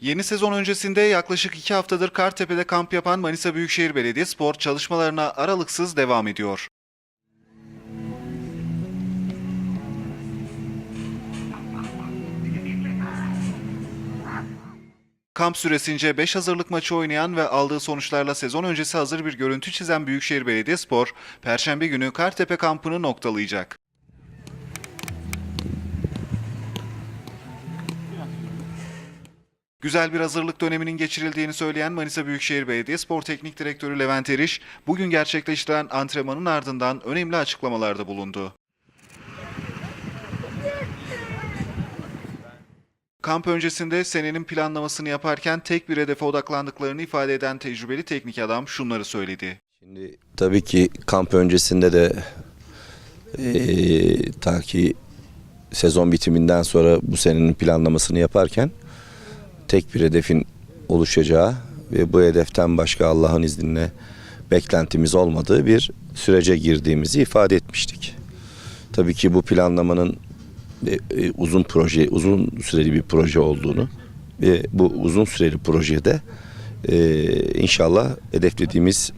Yeni sezon öncesinde yaklaşık iki haftadır Kartepe'de kamp yapan Manisa Büyükşehir Belediyespor çalışmalarına aralıksız devam ediyor. Kamp süresince 5 hazırlık maçı oynayan ve aldığı sonuçlarla sezon öncesi hazır bir görüntü çizen Büyükşehir Belediyespor, Perşembe günü Kartepe kampını noktalayacak. Güzel bir hazırlık döneminin geçirildiğini söyleyen Manisa Büyükşehir Belediyespor Teknik Direktörü Levent Eriş, bugün gerçekleştiren antrenmanın ardından önemli açıklamalarda bulundu. Kamp öncesinde senenin planlamasını yaparken tek bir hedefe odaklandıklarını ifade eden tecrübeli teknik adam şunları söyledi. Şimdi tabii ki kamp öncesinde de eee ta ki sezon bitiminden sonra bu senenin planlamasını yaparken tek bir hedefin oluşacağı ve bu hedeften başka Allah'ın izniyle beklentimiz olmadığı bir sürece girdiğimizi ifade etmiştik. Tabii ki bu planlamanın e, e, uzun proje, uzun süreli bir proje olduğunu ve bu uzun süreli projede e, inşallah hedeflediğimiz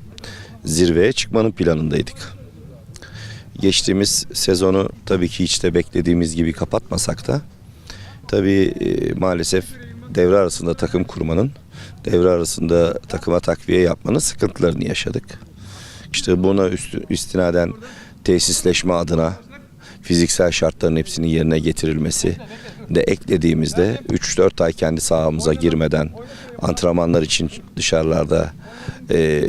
zirveye çıkmanın planındaydık. Geçtiğimiz sezonu tabii ki hiç de beklediğimiz gibi kapatmasak da tabii e, maalesef devre arasında takım kurmanın, devre arasında takıma takviye yapmanın sıkıntılarını yaşadık. İşte buna üstü, istinaden tesisleşme adına fiziksel şartların hepsinin yerine getirilmesi de eklediğimizde 3-4 ay kendi sahamıza girmeden antrenmanlar için dışarılarda e,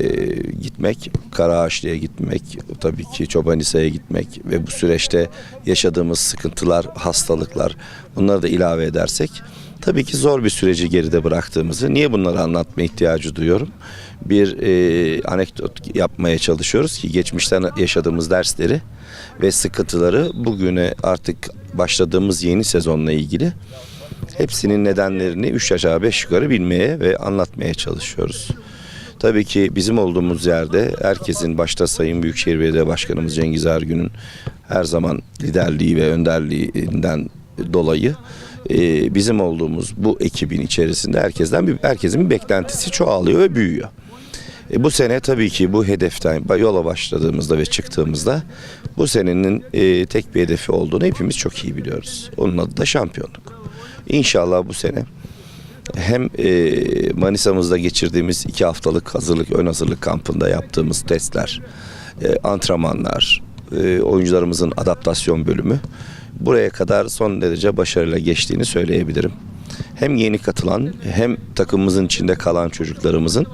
gitmek, Karaağaçlı'ya gitmek, tabii ki Çobanisa'ya gitmek ve bu süreçte yaşadığımız sıkıntılar, hastalıklar bunları da ilave edersek tabii ki zor bir süreci geride bıraktığımızı, niye bunları anlatma ihtiyacı duyuyorum? Bir e, anekdot yapmaya çalışıyoruz ki geçmişten yaşadığımız dersleri ve sıkıntıları bugüne artık başladığımız yeni sezonla ilgili hepsinin nedenlerini üç aşağı beş yukarı bilmeye ve anlatmaya çalışıyoruz. Tabii ki bizim olduğumuz yerde herkesin başta Sayın Büyükşehir Belediye Başkanımız Cengiz Ergün'ün her zaman liderliği ve önderliğinden dolayı e, bizim olduğumuz bu ekibin içerisinde herkesten bir herkesin bir beklentisi çoğalıyor ve büyüyor. E, bu sene tabii ki bu hedeften yola başladığımızda ve çıktığımızda bu senenin e, tek bir hedefi olduğunu hepimiz çok iyi biliyoruz. Onun adı da şampiyonluk. İnşallah bu sene hem e, Manisa'mızda geçirdiğimiz iki haftalık hazırlık, ön hazırlık kampında yaptığımız testler, e, antrenmanlar, e, oyuncularımızın adaptasyon bölümü buraya kadar son derece başarıyla geçtiğini söyleyebilirim. Hem yeni katılan hem takımımızın içinde kalan çocuklarımızın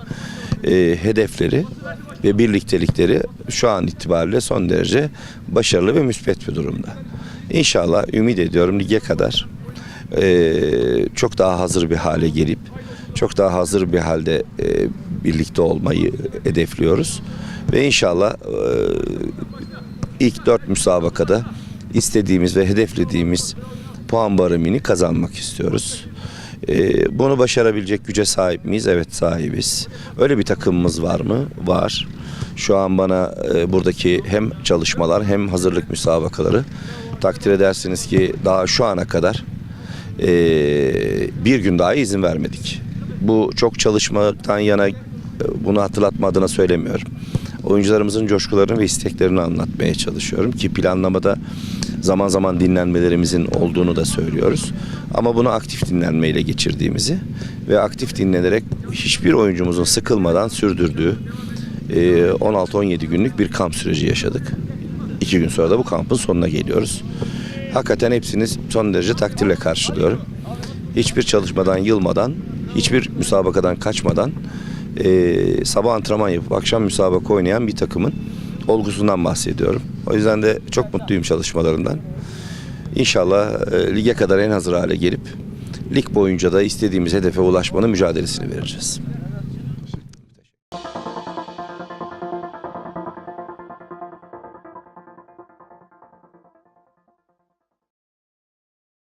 e, hedefleri ve birliktelikleri şu an itibariyle son derece başarılı ve müspet bir durumda. İnşallah ümit ediyorum lige kadar e, çok daha hazır bir hale gelip çok daha hazır bir halde e, birlikte olmayı hedefliyoruz. Ve inşallah e, ilk dört müsabakada istediğimiz ve hedeflediğimiz puan baremini kazanmak istiyoruz. Ee, bunu başarabilecek güce sahip miyiz? Evet sahibiz. Öyle bir takımımız var mı? Var. Şu an bana e, buradaki hem çalışmalar hem hazırlık müsabakaları takdir edersiniz ki daha şu ana kadar e, bir gün daha izin vermedik. Bu çok çalışmaktan yana e, bunu hatırlatma adına söylemiyorum. Oyuncularımızın coşkularını ve isteklerini anlatmaya çalışıyorum ki planlamada zaman zaman dinlenmelerimizin olduğunu da söylüyoruz. Ama bunu aktif dinlenmeyle geçirdiğimizi ve aktif dinlenerek hiçbir oyuncumuzun sıkılmadan sürdürdüğü e, 16-17 günlük bir kamp süreci yaşadık. İki gün sonra da bu kampın sonuna geliyoruz. Hakikaten hepsini son derece takdirle karşılıyorum. Hiçbir çalışmadan yılmadan, hiçbir müsabakadan kaçmadan e, sabah antrenman yapıp akşam müsabaka oynayan bir takımın olgusundan bahsediyorum. O yüzden de çok mutluyum çalışmalarından. İnşallah e, lige kadar en hazır hale gelip lig boyunca da istediğimiz hedefe ulaşmanın mücadelesini vereceğiz.